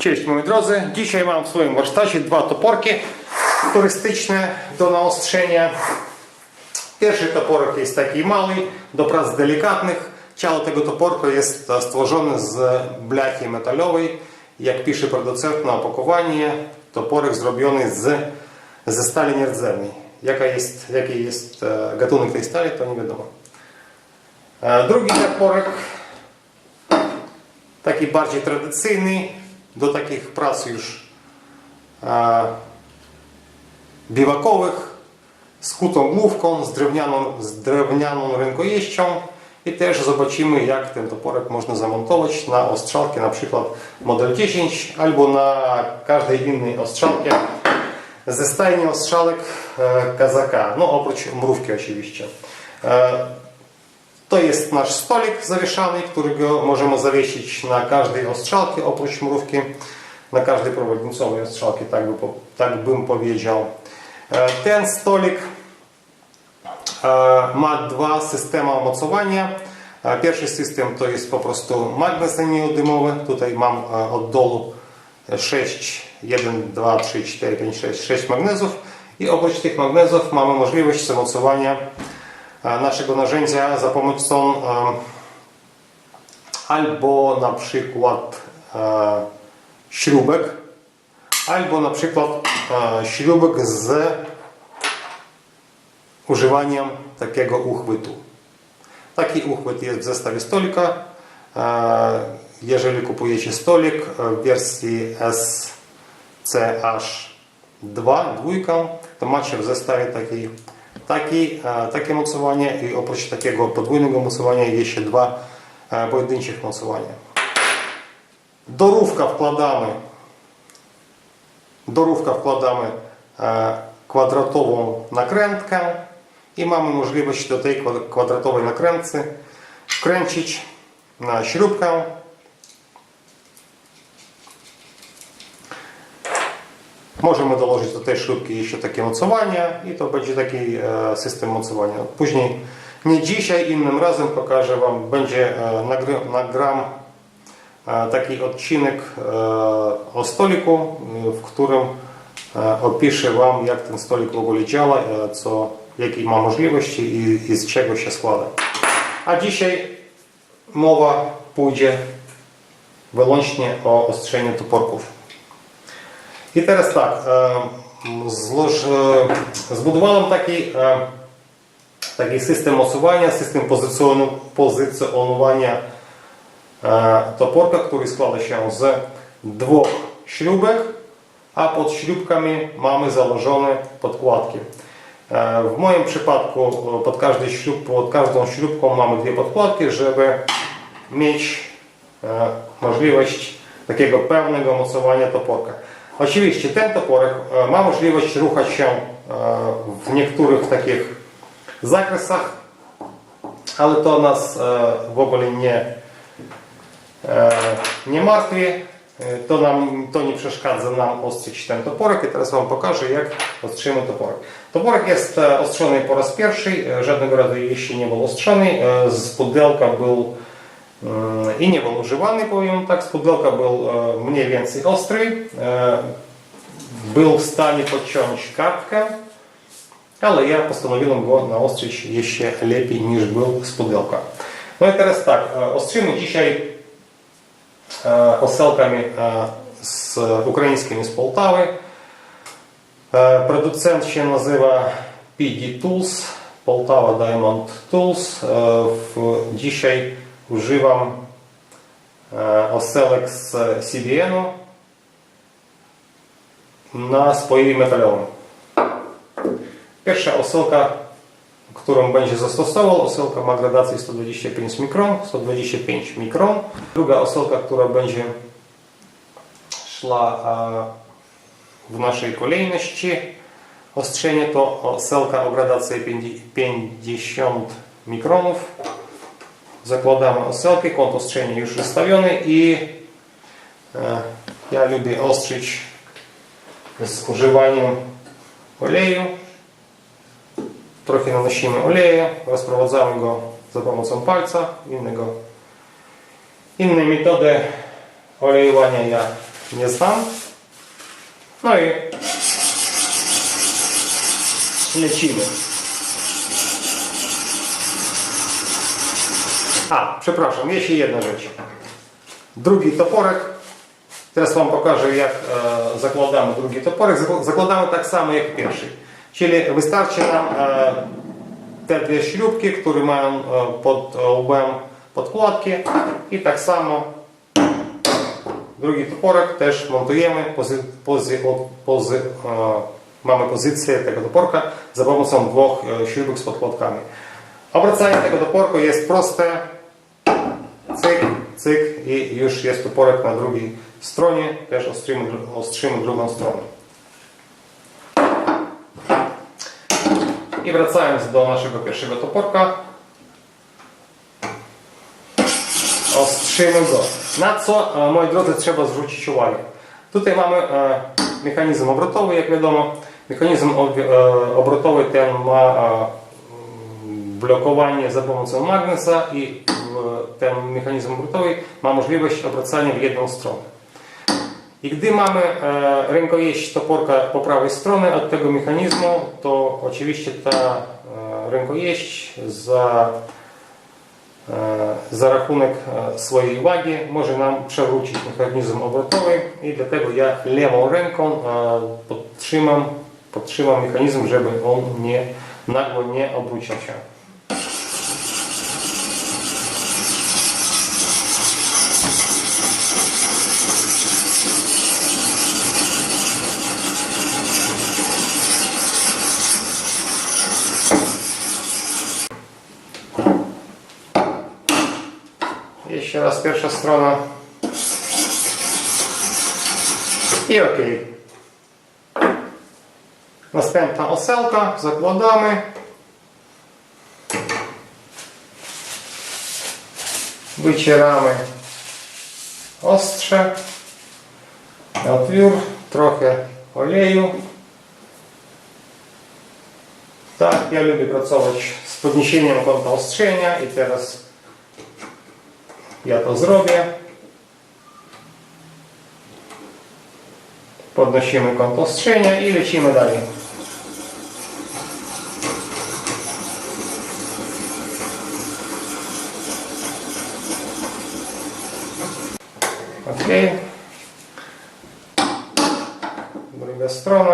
Cześć moi drodzy, dzisiaj mam w swoim warsztacie dwa toporki turystyczne do naostrzenia. Pierwszy toporek jest taki mały, do prac delikatnych. Ciało tego toporka jest e, stworzone z blachy metalowej. Jak pisze producent na opakowaniu, toporek zrobiony z, ze stali nierdzewnej. Jaka jest, jaki jest e, gatunek tej stali, to nie wiadomo. E, Drugi toporek taki bardziej tradycyjny, do takich prac już e, biwakowych, z kutą główką, z drewnianą, z drewnianą rękojeścią i też zobaczymy jak ten toporek można zamontować na ostrzałki, na przykład model 10 albo na każdej innej ostrzałce ze stajni ostrzałek e, kazaka, no oprócz mrówki oczywiście. To jest nasz stolik zawieszany, którego możemy zawiesić na każdej ostrzałce oprócz mrówki, na każdej prowodnicowej ostrzałce, tak, by, tak bym powiedział. E, Ten stolik e, ma dwa systemy mocowania. E, Pierwszy system to jest po prostu magnes neodymowy. Tutaj mam od dołu 6, 1, 2, 3, 4, 5, 6, 6 magnezów i oprócz tych magnezów mamy możliwość zamocowania naszego narzędzia za pomocą e, albo na przykład e, śrubek, albo na przykład e, śrubek z używaniem takiego uchwytu. Taki uchwyt jest w zestawie stolika. E, Jeżeli kupujecie stolik w wersji SCH2, dwójką, to macie w zestawie taki, taki, e, takie mocowanie i oprócz takiego podwójnego mocowania jeszcze dwa e, pojedynczych mocowania. Do rówka wkładamy do rówka wkładamy e, kwadratową nakrętkę i mamy możliwość do tej kwa- kwadratowej nakrętcy wkręcić na śrubkę Możemy dołożyć do tej śrubki jeszcze takie mocowania i to będzie taki e, system mocowania. Później, nie dzisiaj, innym razem pokażę Wam, będzie e, nagram e, taki odcinek o stoliku, w którym opiszę Wam jak ten stolik w ogóle działa, co, jakie ma możliwości i, i z czego się składa. A dzisiaj mowa pójdzie wyłącznie o ostrzeniu toporków. I teraz tak, e, złoż, e, zbudowałem taki, e, taki system mocowania, system pozycjonu, pozycjonowania e, toporka, który składa się z dwóch śrubek, a pod śrubkami mamy założone podkładki. E, W moim przypadku e, pod, każdy śrub, pod każdą śrubką mamy dwie podkładki, żeby mieć e, możliwość takiego pełnego mocowania toporka. Oczywiście ten toporek e, ma możliwość ruchać się e, w niektórych takich zakresach, ale to nas e, w ogóle nie, nie martwi. To, nam, to nie przeszkadza nam ostrzyć ten toporek i teraz Wam pokażę jak ostrzymy toporek. Toporek jest ostrzony po raz pierwszy, żadnego razu jeszcze nie był ostrzony. Z pudełka był mm, i nie był używany, powiem tak, z pudełka był e, mniej więcej ostry. E, Był w stanie podciąć kartkę, ale ja postanowiłem go naostrzyć jeszcze lepiej niż był z pudełka. No i teraz tak, e, ostrzymy dzisiaj e, osełkami e, z ukraińskimi z Poltawy. E, Producent się nazywa PD Tools, Poltawa Diamond Tools. E, w- Dzisiaj używam e, osełek z CDN-u na spoiwie metalowym. Pierwsza osełka, którą będzie zastosował, osełka ma gradację 125 mikron, 125 mikron. Druga osełka, która będzie szła e, w naszej kolejności ostrzenia, to osełka o gradacji 50 mikronów. Zakładamy osełkę, kąt ostrzenia już wystawiony i e, ja lubię ostrzyć z używaniem oleju. Trochę nanosimy oleju, rozprowadzamy go za pomocą palca. Innego, innej metody olejowania ja nie znam. No i lecimy. A, przepraszam, jeszcze jedna rzecz. Drugi toporek. Teraz Wam pokażę, jak e, zakładamy drugi toporek. Zak- Zakładamy tak samo jak pierwszy. Czyli wystarczy nam e, te dwie śrubki, które mają e, pod e, łbem podkładki i tak samo drugi toporek też montujemy. Pozy, pozy, pozy, e, mamy pozycję tego toporka za pomocą dwóch e, śrubek z podkładkami. Obracanie tego toporku jest proste. Cyk, cyk i już jest toporek na drugiej stronie. Też ostrzymy, ostrzymy drugą stronę. I wracając do naszego pierwszego toporka. Ostrzymy go. Na co, e, moi drodzy, trzeba zwrócić uwagę? Tutaj mamy e, mechanizm obrotowy, jak wiadomo. Mechanizm e, obrotowy ten ma blokowanie za pomocą magnesa i e, ten mechanizm obrotowy ma możliwość obracania w jedną stronę. I gdy mamy e, rękojeść toporka po prawej stronie od tego mechanizmu, to oczywiście ta e, rękojeść za, za rachunek swojej wagi może nam przewrócić mechanizm obrotowy i dlatego ja lewą ręką podtrzymam, podtrzymam mechanizm, żeby on nie, nagło nie obrócił się. Jeszcze raz pierwsza strona. I ok. Następna osełka, zakładamy. Wycieramy ostrze, otwór, trochę oleju. Tak, ja lubię pracować z podniesieniem kąta ostrzenia i teraz ja to zrobię. Podnosimy kąt i lecimy dalej. Ok. Druga strona.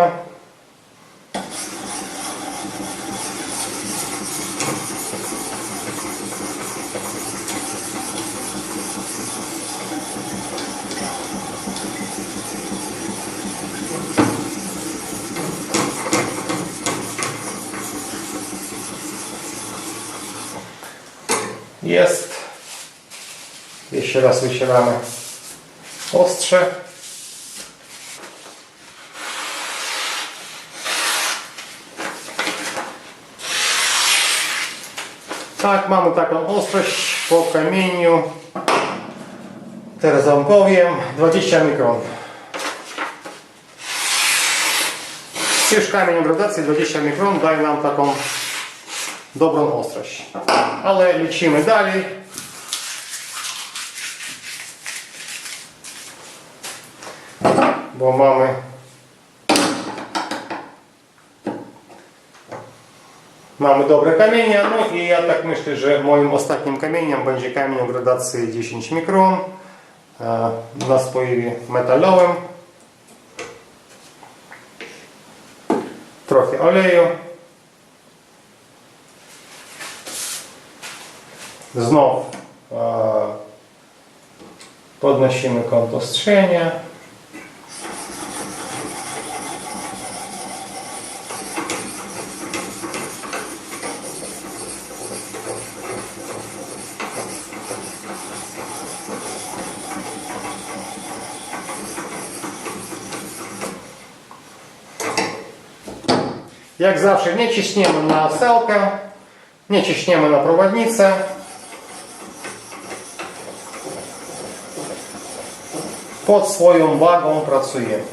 Jest. Jeszcze raz wysielamy ostrze. Tak, mamy taką ostrość po kamieniu. Teraz Wam powiem 20 mikron. Już kamień gradacji 20 mikron daje nam taką dobrą ostrość. Ale lecimy dalej. Bo mamy Mamy dobre kamienia, no i ja tak myślę, że moim ostatnim kamieniem będzie kamień o gradacji 10 mikron e, na spoiwie metalowym. Trochę Znów e, podnosimy kąt. Jak zawsze nie ciśniemy na selkę, nie ciśniemy na prowadnicę. Pod swoją wagą pracujemy.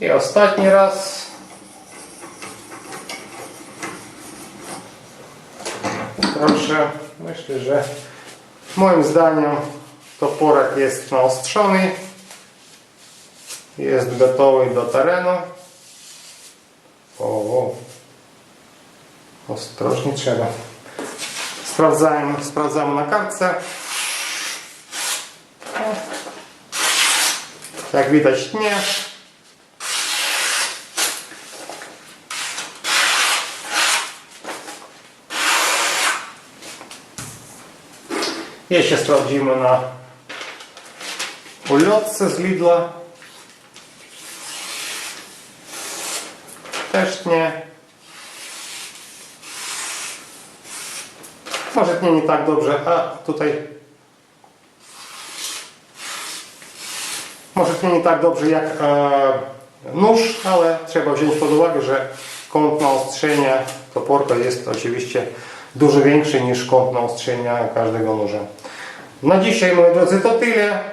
I ostatni raz. Proszę, myślę, że moim zdaniem toporek jest naostrzony. Jest gotowy do terenu. O, ostrożnie trzeba. Sprawdzamy, sprawdzamy na kartce. Jak widać nie. Jeszcze sprawdzimy na ulotce z Lidla. Też nie. Może nie, nie tak dobrze, a tutaj może nie, nie tak dobrze jak e, nóż, ale trzeba wziąć pod uwagę, że kąt naostrzenia toporka jest oczywiście dużo większy niż kąt naostrzenia każdego noża. Na dzisiaj, moi drodzy, to tyle.